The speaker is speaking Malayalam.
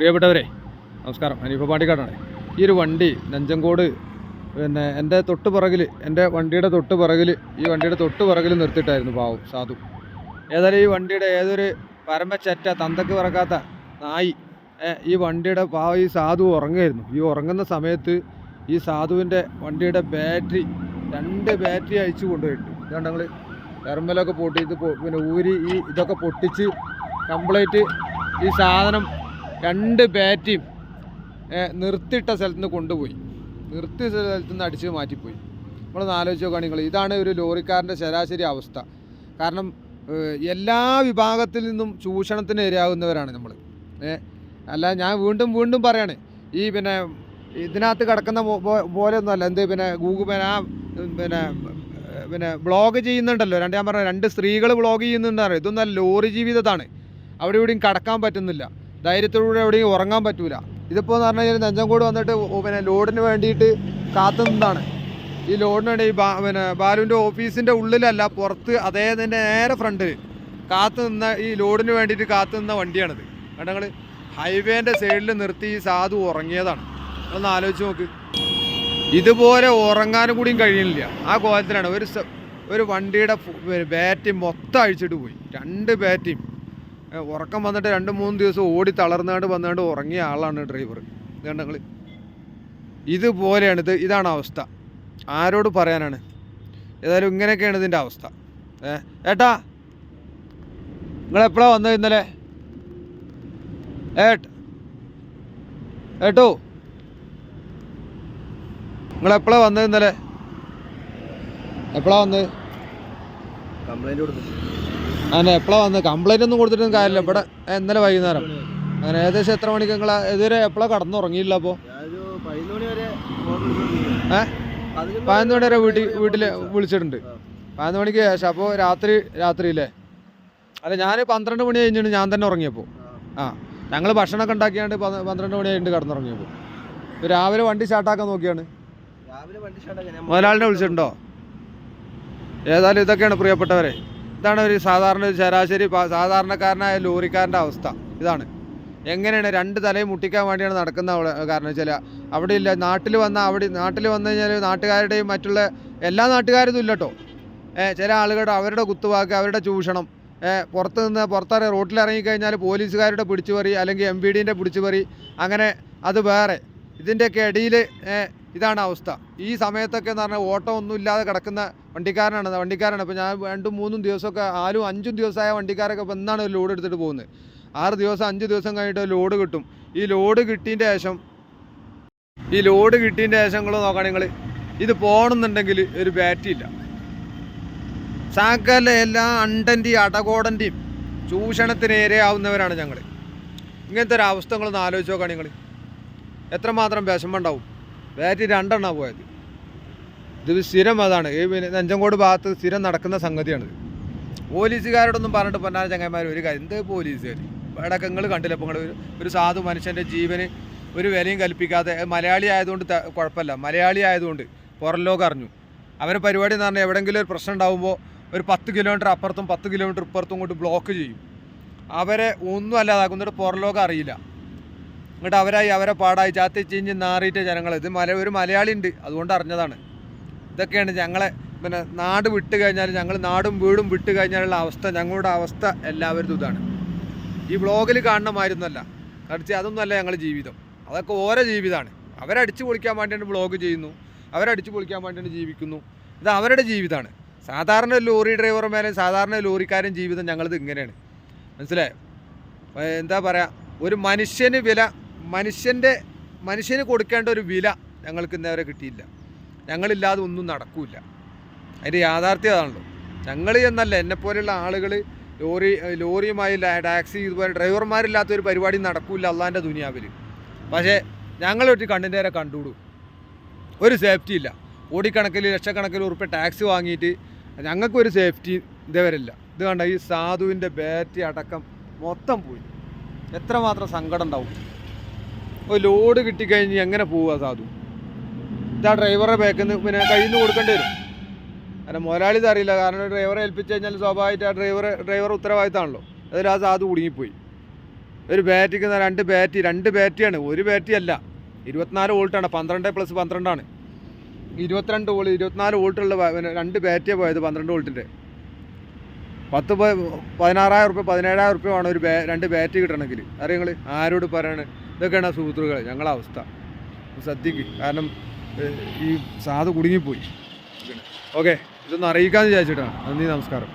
പ്രിയപ്പെട്ടവരെ നമസ്കാരം. അനീഫ പാണ്ടിക്കാടാണ്. ഈ ഒരു വണ്ടി നഞ്ചങ്കോട് പിന്നെ എന്റെ തൊട്ട് പിറകിൽ എന്റെ വണ്ടിയുടെ തൊട്ട് പിറകിൽ ഈ വണ്ടിയുടെ തൊട്ട് പിറകിൽ നിർത്തിയിട്ടായിരുന്നു പാവം സാധു. ഏതായാലും ഈ വണ്ടിയുടെ ഏതൊരു പരമച്ചറ്റ തന്തക്ക് പിറക്കാത്ത നായി ഈ വണ്ടിയുടെ പാവം ഈ സാധു ഉറങ്ങുമായിരുന്നു ഈ ഉറങ്ങുന്ന സമയത്ത് ഈ സാധുവിന്റെ വണ്ടിയുടെ ബാറ്ററി രണ്ട് ബാറ്ററി അയച്ചു കൊണ്ടുപോയിട്ട്. ഇതാണ് ഞങ്ങൾ ടെർമലൊക്കെ പൊട്ടി ഇത് പിന്നെ ഊരി ഈ ഇതൊക്കെ പൊട്ടിച്ച് കംപ്ലീറ്റ് ഈ സാധനം രണ്ട് ബാറ്റിയും നിർത്തിയിട്ട സ്ഥലത്ത് നിന്ന് കൊണ്ടുപോയി. നിർത്തിയ സ്ഥലത്ത് നിന്ന് അടിച്ച് മാറ്റിപ്പോയി. നമ്മളൊന്ന് ആലോചിച്ച് നോക്കുകയാണ് നിങ്ങൾ ഇതാണ് ഒരു ലോറിക്കാരന്റെ ശരാശരി അവസ്ഥ. കാരണം എല്ലാ വിഭാഗത്തിൽ നിന്നും ചൂഷണത്തിന് ഇരയാകുന്നവരാണ് നമ്മൾ അല്ല ഞാൻ വീണ്ടും വീണ്ടും പറയാണ്. ഈ പിന്നെ ഇതിനകത്ത് കിടക്കുന്ന പോലെയൊന്നുമല്ല. എന്ത് പിന്നെ ഗൂഗിൾ പിന്നെ ആ പിന്നെ പിന്നെ ബ്ലോഗ് ചെയ്യുന്നുണ്ടല്ലോ. രണ്ട് ഞാൻ പറഞ്ഞ രണ്ട് സ്ത്രീകൾ ബ്ലോഗ് ചെയ്യുന്നുണ്ടല്ലോ ഇതൊന്നും ലോറി ജീവിതത്താണ്. അവിടെ ഇവിടെയും കടക്കാൻ പറ്റുന്നില്ല. ധൈര്യത്തോടെ എവിടെയും ഉറങ്ങാൻ പറ്റൂല. ഇതിപ്പോൾ എന്ന് പറഞ്ഞു കഴിഞ്ഞാൽ നെഞ്ചങ്കോട് വന്നിട്ട് പിന്നെ ലോഡിന് വേണ്ടിയിട്ട് കാത്തു നിന്നാണ് ഈ ലോഡിന് വേണ്ടി പിന്നെ ബാലുവിന്റെ ഓഫീസിന്റെ ഉള്ളിലല്ല പുറത്ത് തന്നെ നേരെ ഫ്രണ്ടിൽ കാത്തു നിന്ന ഈ ലോഡിന് വേണ്ടിയിട്ട് കാത്തു നിന്ന വണ്ടിയാണിത്. കണ്ടോ നിങ്ങൾ ഹൈവേന്റെ സൈഡിൽ നിർത്തി ഈ സാധു ഉറങ്ങിയതാണ്. ഒന്ന് ആലോചിച്ച് നോക്ക്. ഇതുപോലെ ഉറങ്ങാനും കൂടിയും കഴിയുന്നില്ല. ആ കോലത്തിലാണ് ഒരു ഒരു വണ്ടിയുടെ ബാറ്റ് മൊത്തം അഴിച്ചിട്ട് പോയി. രണ്ട് ബാറ്റയും ഏ, ഉറക്കം വന്നിട്ട് രണ്ട് മൂന്ന് ദിവസം ഓടി തളർന്നാണ്ട് വന്നാണ്ട് ഉറങ്ങിയ ആളാണ് ഡ്രൈവർ ഞങ്ങൾ ഇതുപോലെയാണ് ഇത് ഇതാണ് അവസ്ഥ. ആരോട് പറയാനാണ്? ഏതായാലും ഇങ്ങനെയൊക്കെയാണ് ഇതിന്റെ അവസ്ഥ. ഏ ഏട്ടാ നിങ്ങൾ എപ്പോഴാണ് വന്നത് ഇന്നലെ? ഏട്ട് ഏട്ടോ നിങ്ങൾ എപ്പോഴാണ് വന്നത് ഇന്നലെ? എപ്പോഴാണ് വന്നത്? കംപ്ലൈന്റ് കൊടുത്തു അങ്ങനെ എപ്പോഴാണ് വന്നത് കംപ്ലൈന്റ് ഒന്നും കൊടുത്തിട്ടൊന്നും കാര്യമില്ല. ഇവിടെ ഇന്നലെ വൈകുന്നേരം. അങ്ങനെ ഏകദേശം എത്ര മണിക്ക് നിങ്ങൾ ഇതുവരെ എപ്പോഴാണ് കടന്നുറങ്ങിയില്ല അപ്പോൾ അപ്പോ ഏ? പതിനൊന്ന് മണി വരെ വീട്ടിൽ വീട്ടിൽ വിളിച്ചിട്ടുണ്ട്. പതിനൊന്ന് മണിക്ക് ശേഷം. അപ്പോൾ രാത്രി രാത്രിയില്ലേ? അല്ല ഞാൻ പന്ത്രണ്ട് മണി കഴിഞ്ഞിട്ട് ഞാൻ തന്നെ ഉറങ്ങിയപ്പോൾ ആ. ഞങ്ങൾ ഭക്ഷണമൊക്കെ ഉണ്ടാക്കിയാണ്ട് പന്ത്രണ്ട് മണി കഴിഞ്ഞിട്ട് കടന്നുറങ്ങിയപ്പോൾ ഇപ്പോൾ രാവിലെ വണ്ടി സ്റ്റാർട്ടാക്കാൻ നോക്കിയാണ്. രാവിലെ വണ്ടി സ്റ്റാർട്ട് മുതലാളിനെ വിളിച്ചിട്ടുണ്ടോ? ഏതായാലും ഇതൊക്കെയാണ് പ്രിയപ്പെട്ടവരെ. ഇതാണ് ഒരു സാധാരണ ഒരു ശരാശരി സാധാരണക്കാരനായ ലോറിക്കാരന്റെ അവസ്ഥ. ഇതാണ്. എങ്ങനെയാണ് രണ്ട് തലയും മുട്ടിക്കാൻ വേണ്ടിയാണ് നടക്കുന്ന കാരണം വെച്ചാൽ അവിടെ ഇല്ല നാട്ടിൽ വന്ന അവിടെ നാട്ടിൽ വന്നു കഴിഞ്ഞാൽ നാട്ടുകാരുടെയും മറ്റുള്ള എല്ലാ നാട്ടുകാരും ഇല്ല കേട്ടോ ചില ആളുകളുടെ അവരുടെ കുത്തുവാക്ക് അവരുടെ ചൂഷണം പുറത്ത് നിന്ന് പുറത്തിറങ്ങി റോട്ടിൽ ഇറങ്ങിക്കഴിഞ്ഞാൽ പോലീസുകാരുടെ പിടിച്ചുപറി അല്ലെങ്കിൽ എം പി ഡീന്റെ പിടിച്ചുപറി അങ്ങനെ അത് വേറെ. ഇതിന്റെയൊക്കെ ഇടയിൽ ഇതാണ് അവസ്ഥ. ഈ സമയത്തൊക്കെ എന്ന് പറഞ്ഞാൽ ഓട്ടം ഒന്നും ഇല്ലാതെ കിടക്കുന്ന വണ്ടിക്കാരനാണ്. വണ്ടിക്കാരാണ്. ഇപ്പോൾ ഞാൻ രണ്ടും മൂന്നും ദിവസമൊക്കെ ആരും അഞ്ചും ദിവസമായ വണ്ടിക്കാരൊക്കെ ഇപ്പോൾ എന്നാണ് ലോഡ് എടുത്തിട്ട് പോകുന്നത്. ആറ് ദിവസം അഞ്ച് ദിവസം കഴിഞ്ഞിട്ട് ലോഡ് കിട്ടും. ഈ ലോഡ് കിട്ടിയതിന്റെ ശേഷം ഈ ലോഡ് കിട്ടിയതിന്റെ ശേഷം നിങ്ങൾ നോക്കുകയാണെങ്കിൽ നിങ്ങൾ ഇത് പോകണമെന്നുണ്ടെങ്കിൽ ഒരു ബാറ്ററി ഇല്ല. സകല എല്ലാ അണ്ടന്റെയും അടകോടന്റെയും ചൂഷണത്തിന് ഇരയാവുന്നവരാണ് ഞങ്ങൾ ഇങ്ങനത്തെ ഒരു അവസ്ഥ നിങ്ങളൊന്ന് ആലോചിച്ച് നോക്കുകയാണ് നിങ്ങൾ എത്രമാത്രം വിഷമം ഉണ്ടാവും. ബാറ്ററി രണ്ടെണ്ണ പോയത്. ഇത് സ്ഥിരം അതാണ്. ഈ നെഞ്ചങ്കോട് ഭാഗത്ത് സ്ഥിരം നടക്കുന്ന സംഗതിയാണിത്. പോലീസുകാരോടൊന്നും പറഞ്ഞിട്ട് പറഞ്ഞാൽ ചങ്ങന്മാർ ഒരു കാര്യം എന്ത് പോലീസുകാർ ഇവിടെയൊക്കെ നിങ്ങൾ കണ്ടില്ല ഇപ്പോൾ ഒരു ഒരു സാധു മനുഷ്യന്റെ ജീവന് ഒരു വിലയും കൽപ്പിക്കാതെ മലയാളി ആയതുകൊണ്ട് കുഴപ്പമില്ല. മലയാളി ആയതുകൊണ്ട് പുറം ലോകം അറിഞ്ഞു. അവരെ പരിപാടി എന്ന് പറഞ്ഞാൽ എവിടെയെങ്കിലും ഒരു പ്രശ്നം ഉണ്ടാകുമ്പോൾ ഒരു പത്ത് കിലോമീറ്റർ അപ്പുറത്തും പത്ത് കിലോമീറ്റർ ഇപ്പുറത്തും കൊണ്ട് ബ്ലോക്ക് ചെയ്യും. അവരെ ഒന്നും അല്ലാതാക്കും എന്നിട്ട് പുറം ലോകം അറിയില്ല. എന്നിട്ട് അവരായി അവരെ പാടായി ചാത്തി ചീഞ്ഞ് നാറിയിട്ട് ജനങ്ങൾ ഇത് മല ഒരു മലയാളി ഉണ്ട് അതുകൊണ്ട് അറിഞ്ഞതാണ്. ഇതൊക്കെയാണ് ഞങ്ങളെ പിന്നെ നാട് വിട്ട് കഴിഞ്ഞാൽ ഞങ്ങൾ നാടും വീടും വിട്ട് കഴിഞ്ഞാലുള്ള അവസ്ഥ ഞങ്ങളുടെ അവസ്ഥ എല്ലാവരും ഇതാണ്. ഈ ബ്ലോഗിൽ കാണുന്ന മാതിരിയൊന്നുമല്ല. കടിച്ച് അതൊന്നുമല്ല ഞങ്ങളുടെ ജീവിതം. അതൊക്കെ ഓരോ ജീവിതമാണ് അവരടിച്ചു പൊളിക്കാൻ വേണ്ടിയാണ് ബ്ലോഗ് ചെയ്യുന്നു. അവരടിച്ചു പൊളിക്കാൻ വേണ്ടിയാണ് ജീവിക്കുന്നു. ഇത് അവരുടെ ജീവിതമാണ് സാധാരണ ലോറി ഡ്രൈവർമാരെ സാധാരണ ലോറിക്കാരൻ ജീവിതം ഞങ്ങളിത് ഇങ്ങനെയാണ്. മനസ്സിലായോ? എന്താ പറയുക ഒരു മനുഷ്യന് വില മനുഷ്യന്റെ മനുഷ്യന് കൊടുക്കേണ്ട ഒരു വില ഞങ്ങൾക്ക് ഇന്നേവരെ കിട്ടിയില്ല. ഞങ്ങളില്ലാതെ ഒന്നും നടക്കില്ല. അതിന്റെ യാഥാർത്ഥ്യം അതാണല്ലോ. ഞങ്ങൾ എന്നല്ല എന്നെപ്പോലെയുള്ള ആളുകൾ ലോറി ലോറിയുമായി ടാക്സി ഇതുപോലെ ഡ്രൈവർമാരില്ലാത്ത ഒരു പരിപാടി നടക്കില്ല അള്ളാന്റെ ദുനിയാവിൽ. പക്ഷേ ഞങ്ങളൊരു കണ്ണിന്റെ നേരെ കണ്ടുവിടും ഒരു സേഫ്റ്റി ഇല്ല. കോടിക്കണക്കിൽ ലക്ഷക്കണക്കിൽ ഉറുപ്പ് ടാക്സി വാങ്ങിയിട്ട് ഞങ്ങൾക്കൊരു സേഫ്റ്റി ഇതേവരില്ല ഇത് കണ്ട ഈ സാധുവിന്റെ ബാറ്ററി അടക്കം മൊത്തം പോയി. എത്രമാത്രം സങ്കടം ഉണ്ടാവും. ഒരു ലോഡ് കിട്ടിക്കഴിഞ്ഞ് എങ്ങനെ പോവുക സാധു? ഇതാ ഡ്രൈവറുടെ ബാക്കിൽ നിന്ന് പിന്നെ കയ്യിൽ നിന്ന് കൊടുക്കേണ്ടി വരും. കാരണം മുതലാളി അറിയില്ല. കാരണം ഡ്രൈവറെ ഏൽപ്പിച്ച് കഴിഞ്ഞാൽ സ്വാഭാവികമായിട്ട് ആ ഡ്രൈവർ ഡ്രൈവർ ഉത്തരവാദിത്തമാണല്ലോ. അതിൽ ആ സാധു കുടുങ്ങിപ്പോയി. ഒരു ബാറ്റിക്ക് രണ്ട് ബാറ്റി രണ്ട് ബാറ്റിയാണ് ഒരു ബാറ്റി അല്ല. ഇരുപത്തിനാല് വോൾട്ടാണ് പന്ത്രണ്ട് പ്ലസ് പന്ത്രണ്ടാണ് ഇരുപത്തിരണ്ട് വോൾട്ട് ഇരുപത്തിനാല് വോൾട്ടുള്ള രണ്ട് ബാറ്റിയാണ് പോയത് പന്ത്രണ്ട് വോൾട്ടിന്റെ പത്ത് പതിനാറായിരം റുപ്യ പതിനേഴായിരം റുപ്യ വേണം ഒരു രണ്ട് ബാറ്റ് കിട്ടണമെങ്കിൽ. അറിയങ്ങൾ ആരോട് പറയണേ? ഇതൊക്കെയാണ് ആ സുഹൃത്തുക്കളെ ഞങ്ങളുടെ അവസ്ഥ. സദ്യക്ക് കാരണം ഈ സാധു കുടുങ്ങിപ്പോയി. ഓക്കെ ഇതൊന്ന് അറിയിക്കാമെന്ന് വിചാരിച്ചിട്ടാണ്. നന്ദി നമസ്കാരം.